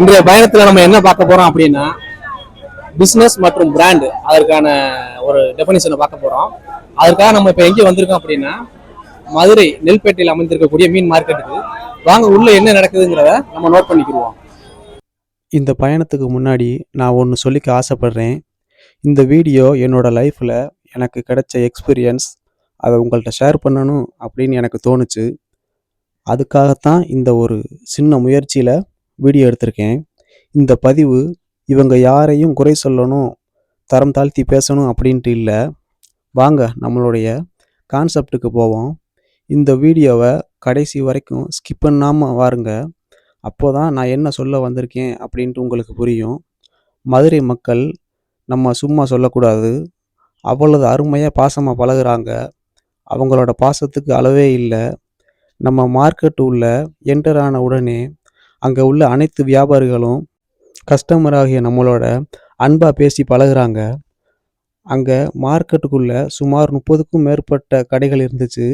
இன்றைய பயணத்துல நம்ம என்ன பார்க்க போறோம் அப்படின்னா பிஸ்னஸ் மற்றும் பிராண்ட் அதற்கான ஒரு டெஃபினிஷனை பார்க்க போறோம். அதற்காக நம்ம இப்போ எங்கே வந்திருக்கோம் அப்படின்னா மதுரை நெல்பேட்டையில் அமைந்திருக்கக்கூடிய மீன் மார்க்கெட்டுக்கு வாங்க உள்ள என்ன நடக்குதுங்கிறத நம்ம நோட் பண்ணிக்கிடுவோம். இந்த பயணத்துக்கு முன்னாடி நான் ஒன்று சொல்லிக்க ஆசைப்படுறேன். இந்த வீடியோ என்னோட லைஃப்பில் எனக்கு கிடைச்ச எக்ஸ்பீரியன்ஸ் அதை உங்கள்கிட்ட ஷேர் பண்ணணும் அப்படின்னு எனக்கு தோணுச்சு. அதுக்காகத்தான் இந்த ஒரு சின்ன முயற்சியில் வீடியோ எடுத்திருக்கேன். இந்த பதிவு இவங்க யாரையும் குறை சொல்லணும் தரம் தாழ்த்தி பேசணும் அப்படின்ட்டு இல்லை. வாங்க நம்மளுடைய கான்செப்டுக்கு போவோம். இந்த வீடியோவை கடைசி வரைக்கும் ஸ்கிப் பண்ணாமல் வாருங்க. அப்போ தான் நான் என்ன சொல்ல வந்திருக்கேன் அப்படின்ட்டு உங்களுக்கு புரியும். மதுரை மக்கள் நம்ம சும்மா சொல்லக்கூடாது. அவ்வளவு அருமையாக பாசமாக பழகுறாங்க. அவங்களோட பாசத்துக்கு அளவே இல்லை. நம்ம மார்க்கெட் உள்ள என்டர் ஆன உடனே அங்கே உள்ள அனைத்து வியாபாரிகளும் கஸ்டமராகிய நம்மளோட அன்பாக பேசி பழகுறாங்க. அங்கே மார்க்கெட்டுக்குள்ளே சுமார் முப்பதுக்கும் மேற்பட்ட கடைகள் இருந்துச்சு.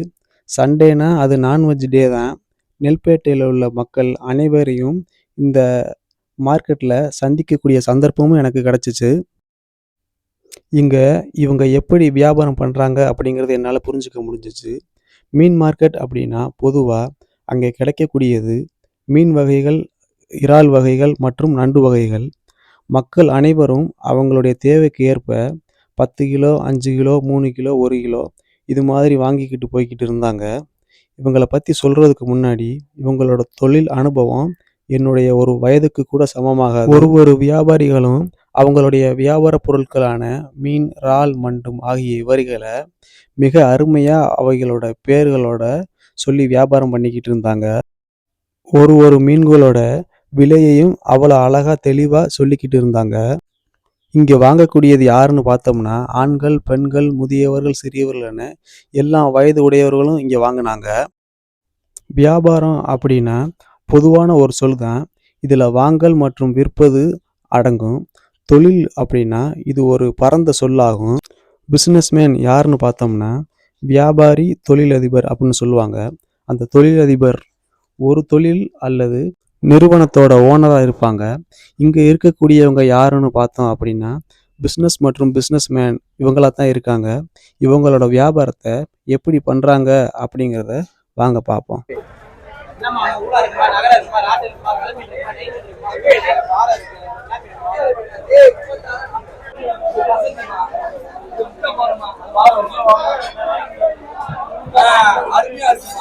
சண்டேனா அது நான்வெஜ் டே தான். நெல்பேட்டையில் உள்ள மக்கள் அனைவரையும் இந்த மார்க்கெட்டில் சந்திக்கக்கூடிய சந்தர்ப்பமும் எனக்கு கிடச்சிச்சு. இங்கே இவங்க எப்படி வியாபாரம் பண்ணுறாங்க அப்படிங்கிறது என்னால் புரிஞ்சுக்க முடிஞ்சிச்சு. மீன் மார்க்கெட் அப்படின்னா பொதுவாக அங்கே கிடைக்கக்கூடியது மீன் வகைகள் இறால் வகைகள் மற்றும் நண்டு வகைகள். மக்கள் அனைவரும் அவங்களுடைய தேவைக்கு ஏற்ப பத்து கிலோ அஞ்சு கிலோ மூணு கிலோ ஒரு கிலோ இது மாதிரி வாங்கிக்கிட்டு போய்கிட்டு இருந்தாங்க. இவங்களை பற்றி சொல்கிறதுக்கு முன்னாடி இவங்களோட தொழில் அனுபவம் என்னுடைய ஒரு வயதுக்கு கூட சமமாக ஒரு ஒரு வியாபாரிகளும் அவங்களுடைய வியாபார பொருட்களான மீன் இறால் மண்டும் ஆகிய வரிகளை மிக அருமையாக அவைகளோட பேர்களோட சொல்லி வியாபாரம் பண்ணிக்கிட்டு இருந்தாங்க. ஒரு ஒரு மீன்களோட விலையையும் அவ்வளோ அழகாக தெளிவாக சொல்லிக்கிட்டு இருந்தாங்க. இங்கே வாங்கக்கூடியது யாருன்னு பார்த்தோம்னா ஆண்கள் பெண்கள் முதியவர்கள் சிறியவர்கள் என எல்லா வயது உடையவர்களும் இங்கே வாங்கினாங்க. வியாபாரம் அப்படின்னா பொதுவான ஒரு சொல் தான் இதில் வாங்கல் மற்றும் விற்பது அடங்கும். தொழில் அப்படின்னா இது ஒரு பரந்த சொல்லாகும். பிஸ்னஸ்மேன் யாருன்னு பார்த்தோம்னா வியாபாரி தொழிலதிபர் அப்படின்னு சொல்லுவாங்க. அந்த தொழிலதிபர் ஒரு தொழில் அல்லது நிறுவனத்தோட ஓனராக இருப்பாங்க. இங்கே இருக்கக்கூடியவங்க யாருன்னு பார்த்தோம் அப்படின்னா பிஸ்னஸ் மற்றும் பிஸ்னஸ்மேன் இவங்களா தான் இருக்காங்க. இவங்களோட வியாபாரத்தை எப்படி பண்ணுறாங்க அப்படிங்கிறத வாங்க பார்ப்போம். அருமையா இருக்குமா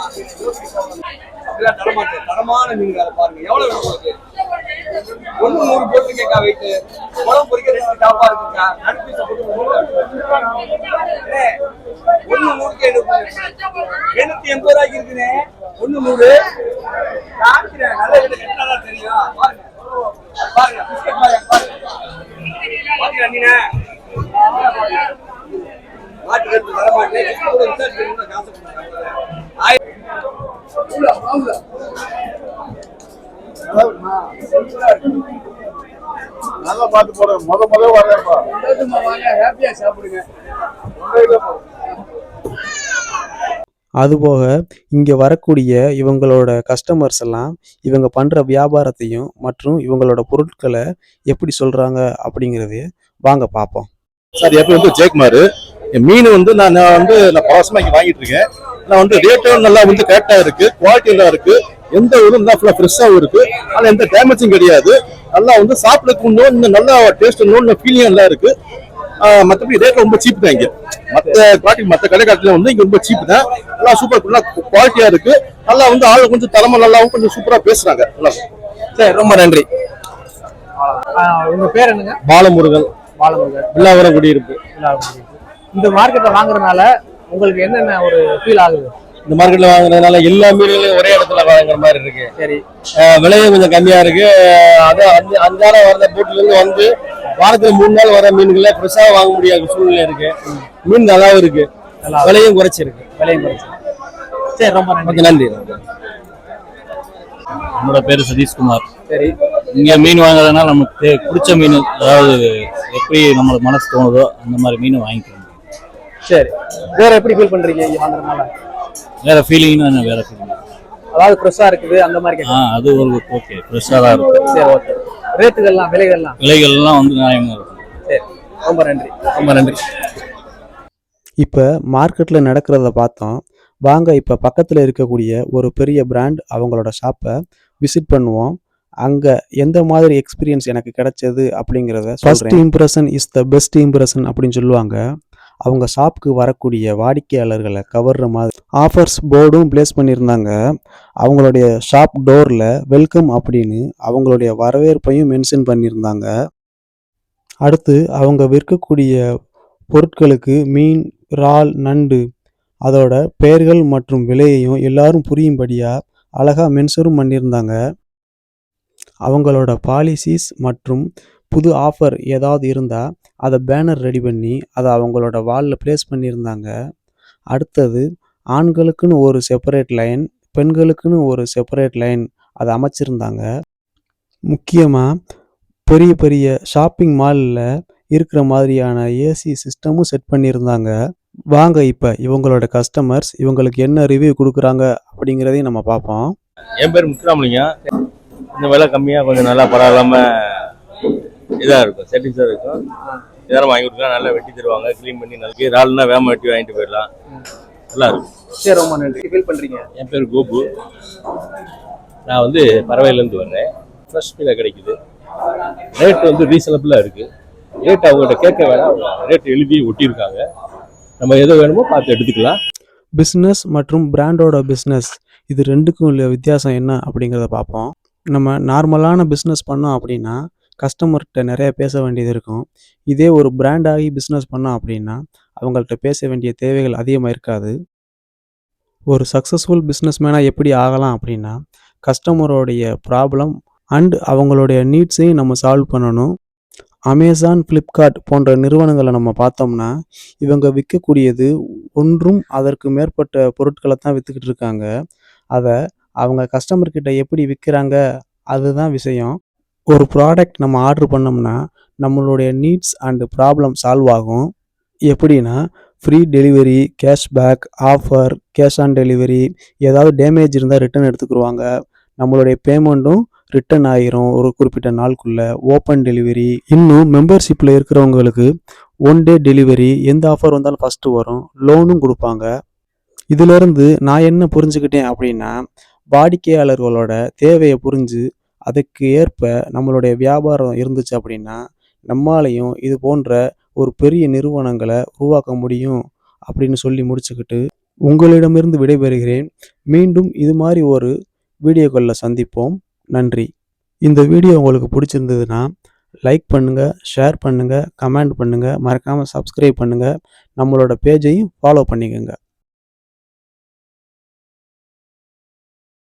அப்படிலாம் தரமாட்டேன் மீன் மீன்கார பாருங்க. எவ்வளவு வேணும் உங்களுக்கு? ஒண்ணு நூறு போட்டு கேக்கா வெயிட்டு குழம்பு பொறிக்க ரெண்டு டாப்பா இருக்குக்கா. நடுப்பீச போட்டு ஒண்ணு நூறுக்கு எண்ணூறு எண்ணூத்தி எண்பது ரூபாய்க்கு இருக்குண்ணே ஒண்ணு நூறு. காமிக்கிறேன். நல்ல வீடு கட்டினாதான் தெரியும். பாருங்க. பாருங்க. பிஸ்கட் பாருங்க பாருங்க. பாத்தீங்களா நீனே மாட்டு கட்டு வரமாட்டேன் பார்த்து போறேன் முத முத வரேன்ப்பா அதுபோக இங்கே வரக்கூடிய இவங்களோட கஸ்டமர்ஸ் எல்லாம் இவங்க பண்ணுற வியாபாரத்தையும் மற்றும் இவங்களோட பொருட்களை எப்படி சொல்கிறாங்க அப்படிங்கிறது வாங்க பார்ப்போம். சார் எப்போ வந்து ஜெயக்குமார். மீன் வந்து நான் நான் வந்து நான் பாசமாக இங்கே வாங்கிட்டு இருக்கேன். நான் வந்து ரேட்டும் நல்லா வந்து கரெக்டாக இருக்கு குவாலிட்டி நல்லா இருக்கு. எந்த ஒரு நல்லா ஃபுல்லாக ஃப்ரெஷ்ஷாகவும் இருக்கு. ஆனால் எந்த டேமேஜும் கிடையாது. நல்லா வந்து சாப்பிடறதுக்கு இன்னும் இன்னும் நல்லா டேஸ்ட் இன்னும் ஃபீலிங் நல்லா இருக்கு. மத்தபடி ரேட் ரொம்ப சீப் தான் இங்க. மத்த குவாலிட்டி மத்த கடைக்காட்டில வந்து இங்க ரொம்ப சீப் தான். நல்லா சூப்பர் நல்லா குவாலிட்டியா இருக்கு. நல்லா வந்து ஆள் கொஞ்சம் தரமா நல்லாவும் கொஞ்சம் சூப்பரா பேசுறாங்க. நல்லா. சரி ரொம்ப நன்றி. உங்க பேர் என்னங்க? பாலமுருகன். பாலமுருகன். வில்லாவரம் குடியிருப்பு. இந்த மார்க்கெட்ல வாங்குறதுனால உங்களுக்கு என்னென்ன ஒரு ஃபீல் ஆகுது? இந்த மார்க்கெட்ல வாங்குறதுனால எல்லா மீன்களையும் ஒரே இடத்துல வாங்குற மாதிரி இருக்கு. சரி. விலையும் கொஞ்சம் கம்மியா இருக்கு. அது அஞ்சு அஞ்சாயிரம் வர போட்ல இருந்து வந்து வாரத்துல மூணு நாள் வர மீன்களை ஃப்ரெஷ்ஷா வாங்க முடியாத சூழ்நிலை இருக்கு. மீன் நல்லாவும் இருக்கு. விலையும் குறைச்சிருக்கு. விலையும் குறைச்சு சரி ரொம்ப நன்றி. நன்றி. என்னோட பேரு சதீஷ்குமார். சரி. இங்க மீன் வாங்குறதுனால நமக்கு பிடிச்ச மீன் அதாவது எப்படி நம்மளுக்கு மனசு தோணுதோ அந்த மாதிரி மீன் வாங்கிக்கிறோம். சரி. வேற எப்படி ஃபீல் பண்றீங்க வாங்குறதுனால வேற ஃபீலிங்னா வேற ஃபீலிங் அதாவது ஃப்ரெஷ்ஷாக இருக்குது அந்த மாதிரி ஆ அது ஒரு ஓகே ஃப்ரெஷ்ஷாக தான் இருக்கும் சரி ஓகே ரேட்டுகள்லாம் விலைகள்லாம்? விலைகள்லாம் வந்து நியாயமாக இருக்கும் சரி ரொம்ப நன்றி. ரொம்ப நன்றி. இப்போ மார்க்கெட்டில் நடக்கிறத பார்த்தோம். வாங்க இப்போ பக்கத்தில் இருக்கக்கூடிய ஒரு பெரிய பிராண்ட் அவங்களோட ஷாப்பை விசிட் பண்ணுவோம். அங்கே எந்த மாதிரி எக்ஸ்பீரியன்ஸ் எனக்கு கிடைச்சது அப்படிங்கிறத first impression is the best impression அப்படின்னு சொல்லுவாங்க. அவங்க ஷாப்புக்கு வரக்கூடிய வாடிக்கையாளர்களை கவர்ற மாதிரி ஆஃபர்ஸ் போர்டும் ப்ளேஸ் பண்ணியிருந்தாங்க. அவங்களுடைய ஷாப் டோரில் வெல்கம் அப்படின்னு அவங்களுடைய வரவேற்பையும் மென்ஷன் பண்ணியிருந்தாங்க. அடுத்து அவங்க விற்கக்கூடிய பொருட்களுக்கு மீன் இறால் நண்டு அதோட பெயர்கள் மற்றும் விலையையும் எல்லாரும் புரியும்படியாக அழகாக மென்ஷனும் பண்ணியிருந்தாங்க. அவங்களோட பாலிசிஸ் மற்றும் புது ஆஃபர் ஏதாவது இருந்தால் அதை பேனர் ரெடி பண்ணி அதை அவங்களோட வாலில் ப்ளேஸ் பண்ணியிருந்தாங்க. அடுத்தது ஆண்களுக்குன்னு ஒரு செப்பரேட் லைன் பெண்களுக்குன்னு ஒரு செப்பரேட் லைன் அதை அமைச்சிருந்தாங்க. முக்கியமாக பெரிய பெரிய ஷாப்பிங் மாலில் இருக்கிற மாதிரியான ஏசி சிஸ்டமும் செட் பண்ணியிருந்தாங்க. வாங்க இப்போ இவங்களோட கஸ்டமர்ஸ் இவங்களுக்கு என்ன ரிவ்யூ கொடுக்குறாங்க அப்படிங்கிறதையும் நம்ம பார்ப்போம். என் பேர் முத்துராமலிங்க இந்த விலை கம்மியாக கொஞ்சம் நல்லா பரவாயில்லாமல் இதாக இருக்கும் செட்டிங்ஸாக இருக்கும். இதெல்லாம் வாங்கி கொடுக்கலாம் நல்லா வெட்டி தருவாங்க க்ளீன் பண்ணி நல்லா இறால்னா வேம வெட்டி வாங்கிட்டு போயிடலாம். நல்லா இருக்கும். சரி ரொம்ப நன்றி. ஃபீல் பண்ணுறீங்க என் பேர் கோபு. நான் வந்து பறவையிலேருந்து வர்றேன். ஃப்ரெஷ் மீனாக கிடைக்குது. ரேட் வந்து ரீசனபிளாக இருக்குது ரேட் அவங்ககிட்ட கேட்க வேணாம். ரேட் எழுதி ஒட்டியிருக்காங்க. நம்ம எது வேணுமோ பார்த்து எடுத்துக்கலாம். பிஸ்னஸ் மற்றும் பிராண்டோட பிஸ்னஸ் இது ரெண்டுக்கும் உள்ள வித்தியாசம் என்ன அப்படிங்கிறத பார்ப்போம். நம்ம நார்மலான பிஸ்னஸ் பண்ணோம் அப்படின்னா கஸ்டமர்கிட்ட நிறைய பேச வேண்டியது இருக்கும். இதே ஒரு பிராண்டாகி பிஸ்னஸ் பண்ணோம் அப்படின்னா அவங்கள்ட்ட பேச வேண்டிய தேவைகள் அதிகமாக இருக்காது. ஒரு சக்ஸஸ்ஃபுல் பிஸ்னஸ்மேனாக எப்படி ஆகலாம் அப்படின்னா கஸ்டமரோடைய ப்ராப்ளம் அண்ட் அவங்களுடைய நீட்ஸையும் நம்ம சால்வ் பண்ணணும். அமேசான் ஃப்ளிப்கார்ட் போன்ற நிறுவனங்களை நம்ம பார்த்தோம்னா இவங்க விற்கக்கூடியது ஒன்றும் அதற்கு மேற்பட்ட பொருட்களை தான் விற்றுக்கிட்டு இருக்காங்க. அதை அவங்க கஸ்டமர்கிட்ட எப்படி விற்கிறாங்க அதுதான் விஷயம். ஒரு ப்ராடக்ட் நம்ம ஆர்டர் பண்ணோம்னா நம்மளுடைய நீட்ஸ் அண்டு ப்ராப்ளம் சால்வ் ஆகும். எப்படின்னா free delivery cashback offer cash on delivery ஏதாவது டேமேஜ் இருந்தால் ரிட்டர்ன் எடுத்துக்கிடுவாங்க நம்மளுடைய பேமெண்ட்டும் ரிட்டர்ன் ஆயிரும் ஒரு குறிப்பிட்ட நாளுக்குள்ள. ஓப்பன் டெலிவரி இன்னும் மெம்பர்ஷிப்பில் இருக்கிறவங்களுக்கு ஒன் டே டெலிவரி எந்த ஆஃபர் வந்தாலும் ஃபஸ்ட்டு வரும். லோனும் கொடுப்பாங்க. இதிலிருந்து நான் என்ன புரிஞ்சுக்கிட்டேன் அப்படின்னா வாடிக்கையாளர்களோட தேவையை புரிஞ்சு அதுக்கு ஏற்ப நம்மளுடைய வியாபாரம் இருந்துச்சு அப்படின்னா நம்மாலையும் இது போன்ற ஒரு பெரிய நிறுவனங்களை உருவாக்க முடியும் அப்படின்னு சொல்லி முடிச்சுக்கிட்டு உங்களிடமிருந்து விடைபெறுகிறேன். மீண்டும் இது மாதிரி ஒரு வீடியோக்களில் சந்திப்போம். நன்றி. இந்த வீடியோ உங்களுக்கு பிடிச்சிருந்ததுன்னா லைக் பண்ணுங்கள் ஷேர் பண்ணுங்கள் கமெண்ட் பண்ணுங்கள் மறக்காமல் சப்ஸ்கிரைப் பண்ணுங்கள் நம்மளோட பேஜையும் ஃபாலோ பண்ணிக்கோங்க.